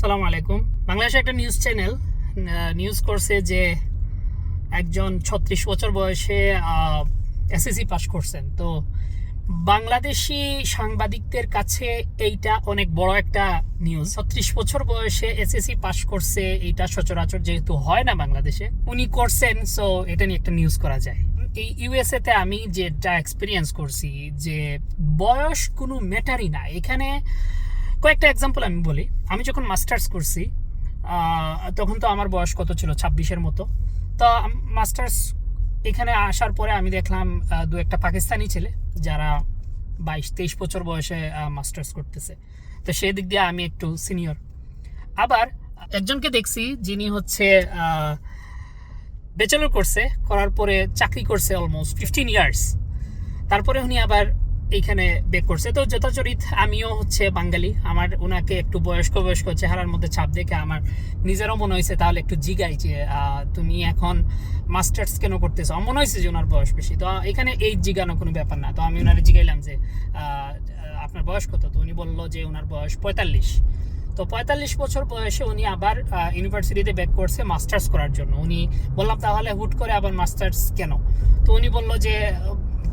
সালাম আলাইকুম বাংলাদেশে একটা নিউজ চ্যানেল নিউজ করছে যে একজন ছত্রিশ বছর বয়সে এসএসসি পাশ করছেন। তো বাংলাদেশি সাংবাদিকদের কাছে এইটা অনেক বড় একটা নিউজ ছত্রিশ বছর বয়সে এসএসসি পাশ করছে, এইটা সচরাচর যেহেতু হয় না বাংলাদেশে, উনি করছেন সো এটা নিয়ে একটা নিউজ করা যায়। এই ইউএসএ তে আমি যেটা এক্সপিরিয়েন্স করছি, যে বয়স কোনো ম্যাটারই না। এখানে কয়েকটা এক্সাম্পল আমি বলি। আমি যখন মাস্টার্স করছি তখন তো আমার বয়স কত ছিল? ছাব্বিশের মতো। তো মাস্টার্স এখানে আসার পরে আমি দেখলাম দু একটা পাকিস্তানি ছেলে যারা বাইশ, তেইশ বছর বয়সে মাস্টার্স করতেছে। তো সেই দিক দিয়ে আমি একটু সিনিয়র আবার একজনকে দেখছি যিনি হচ্ছে ব্যাচেলর করছে, করার পরে চাকরি করছে অলমোস্ট ফিফটিন ইয়ার্স তারপরে উনি আবার এইখানে বেক করছে। তো যথাচরিত আমিও হচ্ছে বাঙালি। আমার ওনাকে একটু বয়স্ক বয়স্ক চেহারার মধ্যে ছাপ দেখে আমার নিজেরও মনে হয়েছে, তাহলে একটু জিগাই যে তুমি এখন মাস্টার্স কেন করতেছো? মনে হয়েছে যে ওনার বয়স বেশি। তো এখানে এই জিগানো কোনো ব্যাপার না। তো আমি ওনারে জিগাইলাম যে আপনার বয়স কত? তো উনি বলল যে ওনার বয়স পঁয়তাল্লিশ। তো পঁয়তাল্লিশ বছর বয়সে উনি আবার ইউনিভার্সিটিতে ব্যাক করছে মাস্টার্স করার জন্য। উনি বললাম, তাহলে হুট করে আবার মাস্টার্স কেন? তো উনি বলল যে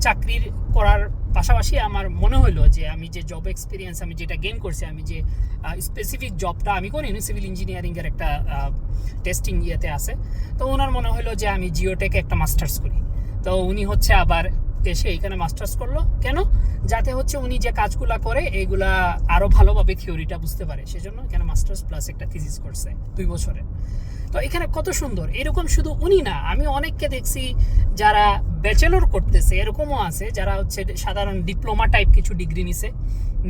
চাকরির করার পাশাপাশি আমার মনে হলো যে আমি যে জব এক্সপিরিয়েন্স আমি যেটা গেইন করছি, আমি যে স্পেসিফিক জবটা আমি করিনি সিভিল ইঞ্জিনিয়ারিংয়ের একটা টেস্টিং ইয়েতে আছে। তো ওনার মনে হলো যে আমি জিওটেকে একটা মাস্টার্স করি। তো উনি হচ্ছে আবার এসে এখানে মাস্টার্স করল। কেন? যাতে হচ্ছে উনি যে কাজগুলা করে এইগুলা আরও ভালোভাবে থিওরিটা বুঝতে পারে। সেজন্য এখানে মাস্টার্স প্লাস একটা থিসিস করছে দুই বছরের। তো এখানে কত সুন্দর। এরকম শুধু উনি না, আমি অনেককে দেখছি যারা ব্যাচেলর করতেছে, এরকমও আছে, যারা হচ্ছে সাধারণ ডিপ্লোমা টাইপ কিছু ডিগ্রি নিছে,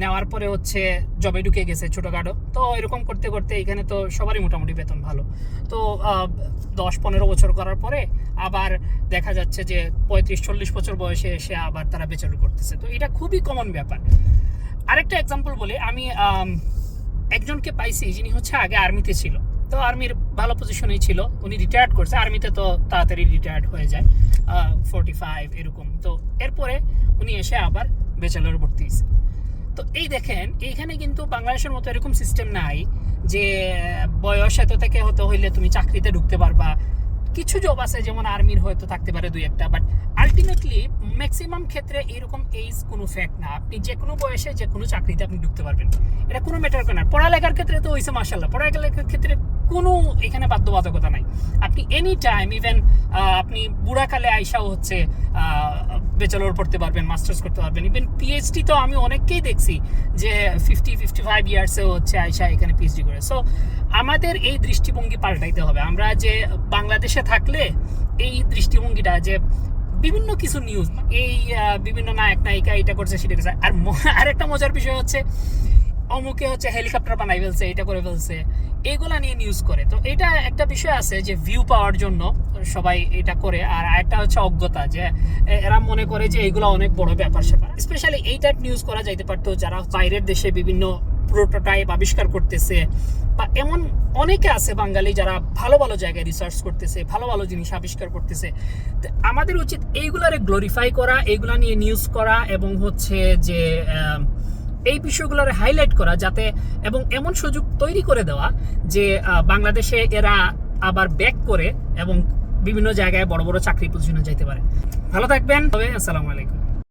নেওয়ার পরে হচ্ছে জবে ঢুকে গেছে ছোটোখাটো। তো এরকম করতে করতে এখানে তো সবারই মোটামুটি বেতন ভালো। তো দশ পনেরো বছর করার পরে আবার দেখা যাচ্ছে যে পঁয়ত্রিশ চল্লিশ বছর বয়সে এসে আবার তারা বেচেলর করতেছে। তো এটা খুবই কমন ব্যাপার। আরেকটা এক্সাম্পল বলে, আমি একজনকে পাইছি যিনি হচ্ছে আগে আর্মিতে ছিল। তো আর্মির ভালো পজিশনেই ছিল। উনি রিটায়ার্ড করছে। আর্মিতে তো তাড়াতাড়ি রিটায়ার্ড হয়ে যায়। ফোর্টি ফাইভ এরকম। তো এরপরে উনি এসে আবার ব্যাচেলর ভর্তি হয়েছে। তো এই দেখেন, এইখানে কিন্তু বাংলাদেশের মতো এরকম সিস্টেম নাই যে, বয়স এত থেকে হতে হইলে তুমি চাকরিতে ঢুকতে পারবা। কিছু জব আছে যেমন আর্মির হয়তো থাকতে পারে দুই একটা বাট আলটিমেটলি ম্যাক্সিমাম ক্ষেত্রে এরকম এইজ কোনো ফ্যাক্ট না। আপনি যে কোনো বয়সে যে কোনো চাকরিতে আপনি ঢুকতে পারবেন। এটা কোনো ম্যাটার করে না। পড়ালেখার ক্ষেত্রে তো হয়েছে মার্শাল্লাহ পড়ালেখার ক্ষেত্রে কোনো এখানে বাধ্যবাধকতা নাই। আপনি এনি টাইম ইভেন আপনি বুড়াকালে আইসাও হচ্ছে বেচেলর পড়তে পারবেন, মাস্টার্স করতে পারবেন। ইভেন পিএইচডি তো আমি অনেককেই দেখছি যে ফিফটি ফিফটি ফাইভ ইয়ার্সে হচ্ছে আয়সা এখানে পিএইচডি করে। সো আমাদের এই দৃষ্টিভঙ্গি পাল্টাইতে হবে। আমরা যে বাংলাদেশে থাকলে এই দৃষ্টিভঙ্গিটা যে বিভিন্ন কিছু নিউজ এই বিভিন্ন নায়ক নায়িকা এটা করছে, সেটা করছে। আর আরেকটা মজার বিষয় হচ্ছে অমুকে হচ্ছে হেলিকপ্টার বানাই ফেলছে, এটা করে ফেলছে, এগুলা নিয়ে নিউজ করে। তো এটা একটা বিষয় আছে যে ভিউ পাওয়ার জন্য সবাই এটা করে। আর একটা হচ্ছে অজ্ঞতা, যে এরা মনে করে যে এগুলো অনেক বড় ব্যাপার স্যাপার। স্পেশালি এই টাইপ নিউজ করা যাইতে পারতো যারা বাইরের দেশে বিভিন্ন প্রোটোটাইপ আবিষ্কার করতেছে। বা এমন অনেকে আছে বাঙালি যারা ভালো ভালো জায়গায় রিসার্চ করতেছে, ভালো ভালো জিনিস আবিষ্কার করতেছে। আমাদের উচিত এইগুলারে গ্লোরিফাই করা এইগুলা নিয়ে নিউজ করা এবং হচ্ছে যে এই বিষয়গুলোর হাইলাইট করা যাতে এবং এমন সুযোগ তৈরি করে দেওয়া যে বাংলাদেশে এরা আবার ব্যাক করে এবং বিভিন্ন জায়গায় বড় বড় চাকরি পজিশনে যেতে পারে। ভালো থাকবেন। তবে আসসালামু আলাইকুম।